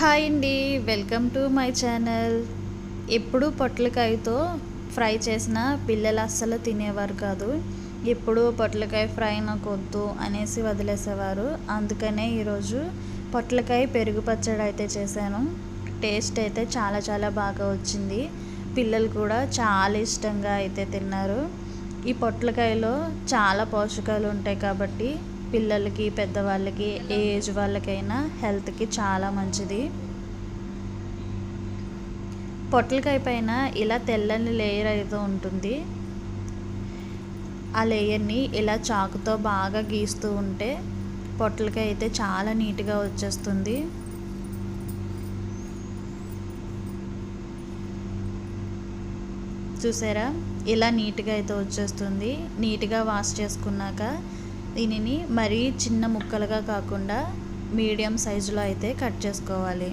Hi అండి. Welcome to my channel. ఎప్పుడు పొట్లకాయతో ఫ్రై చేసిన పిల్లలు అస్సలు తినేవారు కాదు. ఎప్పుడు పొట్లకాయ ఫ్రై నాకు వద్దు అనేసి వదిలేసేవారు. అందుకనే ఈరోజు పొట్లకాయ పెరుగు పచ్చడి అయితే చేశాను. టేస్ట్ అయితే చాలా చాలా బాగా వచ్చింది. పిల్లలు కూడా చాలా ఇష్టంగా అయితే తిన్నారు. ఈ పొట్లకాయలో చాలా పోషకాలు ఉంటాయి కాబట్టి పిల్లలకి పెద్దవాళ్ళకి ఏ ఏజ్ వాళ్ళకైనా హెల్త్కి చాలా మంచిది. పొట్లకాయ పైన ఇలా తెల్లని లేయర్ అయితే ఉంటుంది. ఆ లేయర్ని ఇలా చాకుతో బాగా గీస్తూ ఉంటే పొట్లకాయ అయితే చాలా నీట్గా వచ్చేస్తుంది. చూసారా? ఇలా నీట్గా అయితే వచ్చేస్తుంది. నీట్గా వాష్ చేసుకున్నాక దీనిని మరీ చిన్న ముక్కలుగా కాకుండా మీడియం సైజులో అయితే కట్ చేసుకోవాలి.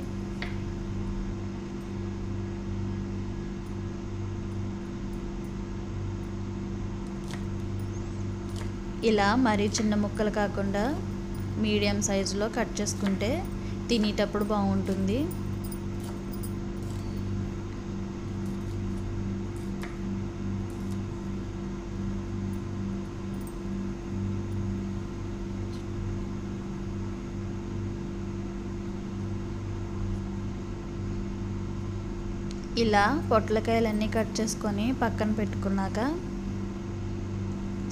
ఇలా మరీ చిన్న ముక్కలు కాకుండా మీడియం సైజులో కట్ చేసుకుంటే తినేటప్పుడు బాగుంటుంది. ఇలా పొట్లకాయలన్నీ కట్ చేసుకొని పక్కన పెట్టుకున్నాక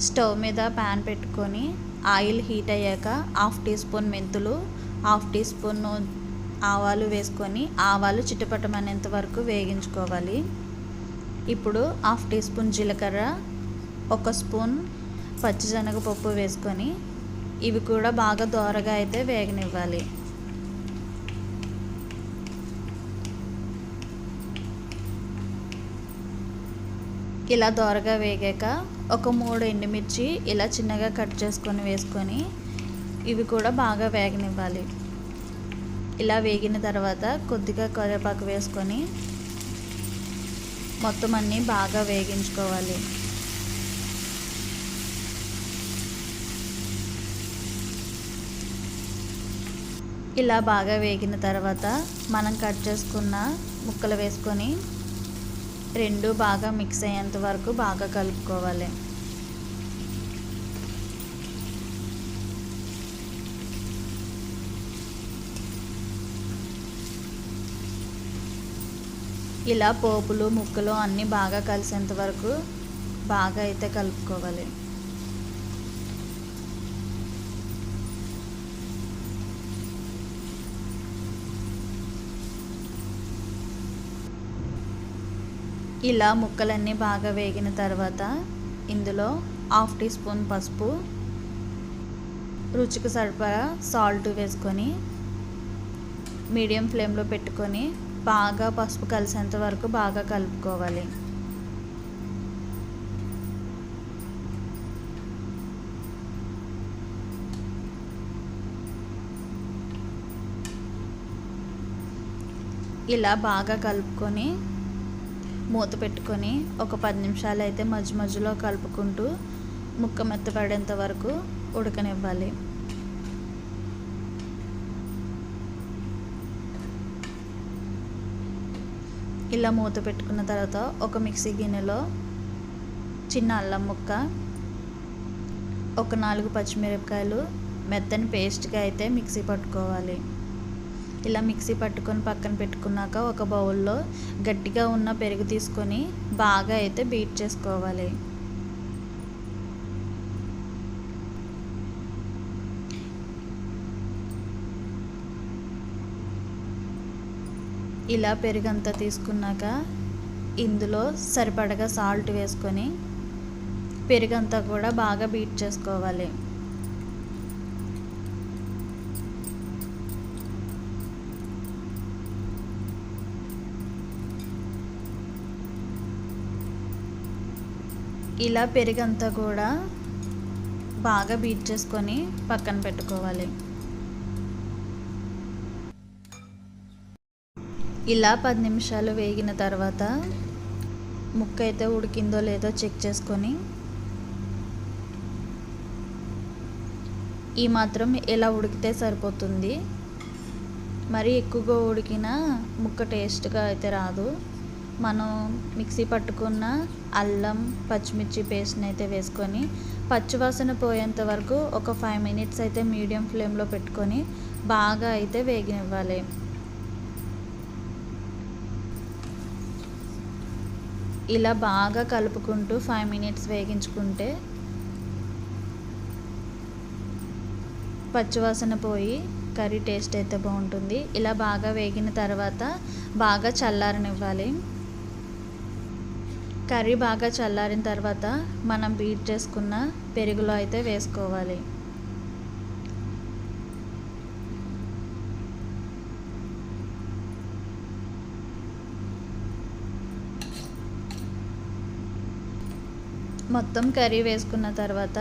స్టవ్ మీద ప్యాన్ పెట్టుకొని ఆయిల్ హీట్ అయ్యాక హాఫ్ టీ స్పూన్ మెంతులు హాఫ్ టీ స్పూన్ ఆవాలు వేసుకొని ఆవాలు చిటపటమనేంత వరకు వేగించుకోవాలి. ఇప్పుడు హాఫ్ టీ స్పూన్ జీలకర్ర ఒక స్పూన్ పచ్చిశనగపప్పు వేసుకొని ఇవి కూడా బాగా దోరగా అయితే వేగనివ్వాలి. ఇలా దోరగా వేగాక ఒక మూడు ఎండుమిర్చి ఇలా చిన్నగా కట్ చేసుకొని వేసుకొని ఇవి కూడా బాగా వేగనివ్వాలి. ఇలా వేగిన తర్వాత కొద్దిగా కరివేపాకు వేసుకొని మొత్తం అన్నీ బాగా వేగించుకోవాలి. ఇలా బాగా వేగిన తర్వాత మనం కట్ చేసుకున్న ముక్కలు వేసుకొని రెండు బాగా మిక్స్ అయ్యేంత వరకు బాగా కలుపుకోవాలి. ఇలా పోపులు ముక్కలు అన్నీ బాగా కలిసేంత వరకు బాగా అయితే కలుపుకోవాలి. ఇలా ముక్కలన్నీ బాగా వేగిన తర్వాత ఇందులో హాఫ్ టీ స్పూన్ పసుపు రుచికి సరిపడా సాల్ట్ వేసుకొని మీడియం ఫ్లేమ్లో పెట్టుకొని బాగా పసుపు కలిసేంత వరకు బాగా కలుపుకోవాలి. ఇలా బాగా కలుపుకొని మూత పెట్టుకొని ఒక పది నిమిషాలు అయితే మధ్య మధ్యలో కలుపుకుంటూ ముక్క మెత్తపడేంత వరకు ఉడకనివ్వాలి. ఇలా మూత పెట్టుకున్న తర్వాత ఒక మిక్సీ గిన్నెలో చిన్న అల్లం ముక్క ఒక నాలుగు పచ్చిమిరపకాయలు మెత్తని పేస్ట్గా అయితే మిక్సీ పట్టుకోవాలి. ఇలా మిక్సీ పట్టుకొని పక్కన పెట్టుకున్నాక ఒక బౌల్లో గట్టిగా ఉన్న పెరుగు తీసుకొని బాగా అయితే బీట్ చేసుకోవాలి. ఇలా పెరుగంతా తీసుకున్నాక ఇందులో సరిపడగా సాల్ట్ వేసుకొని పెరుగంతా కూడా బాగా బీట్ చేసుకోవాలి. ఇలా పెరుగంతా కూడా బాగా బీట్ చేసుకొని పక్కన పెట్టుకోవాలి. ఇలా పది నిమిషాలు వేగిన తర్వాత ముక్క అయితే ఉడికిందో లేదో చెక్ చేసుకొని ఈ మాత్రం ఇలా ఉడికితే సరిపోతుంది. మరి ఎక్కువగా ఉడికిన ముక్క టేస్ట్గా అయితే రాదు. మనం మిక్సీ పట్టుకున్న అల్లం పచ్చిమిర్చి పేస్ట్ని అయితే వేసుకొని పచ్చివాసన పోయేంత వరకు ఒక ఫైవ్ మినిట్స్ అయితే మీడియం ఫ్లేమ్లో పెట్టుకొని బాగా అయితే వేగనివ్వాలి. ఇలా బాగా కలుపుకుంటూ ఫైవ్ మినిట్స్ వేగించుకుంటే పచ్చివాసన పోయి కర్రీ టేస్ట్ అయితే బాగుంటుంది. ఇలా బాగా వేగిన తర్వాత బాగా చల్లారనివ్వాలి. కర్రీ బాగా చల్లారిన తర్వాత మనం బీట్ చేసుకున్న పెరుగులో అయితే వేసుకోవాలి. మొత్తం కర్రీ వేసుకున్న తర్వాత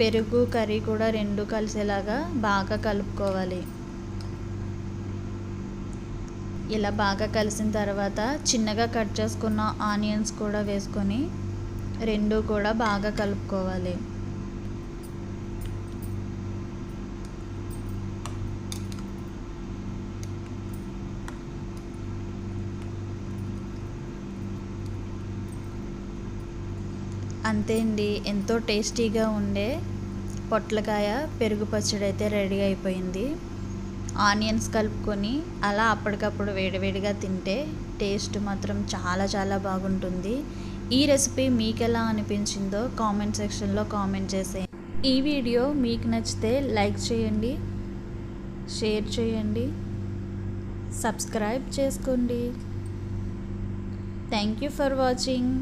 పెరుగు కర్రీ కూడా రెండు కలిసేలాగా బాగా కలుపుకోవాలి. ఇలా బాగా కలిసిన తర్వాత చిన్నగా కట్ చేసుకున్న ఆనియన్స్ కూడా వేసుకొని రెండు కూడా బాగా కలుపుకోవాలి. అంతే అండి ఎంతో టేస్టీగా ఉండే పొట్లకాయ పెరుగు పచ్చడి అయితే రెడీ అయిపోయింది. ఆనియన్స్ కలుపుకొని అలా అప్పటికప్పుడు వేడివేడిగా తింటే టేస్ట్ మాత్రం చాలా చాలా బాగుంటుంది. ఈ రెసిపీ మీకు ఎలా అనిపించిందో కామెంట్ సెక్షన్లో కామెంట్ చేసేయండి. ఈ వీడియో మీకు నచ్చితే లైక్ చేయండి షేర్ చేయండి సబ్స్క్రైబ్ చేసుకోండి. Thank you for watching.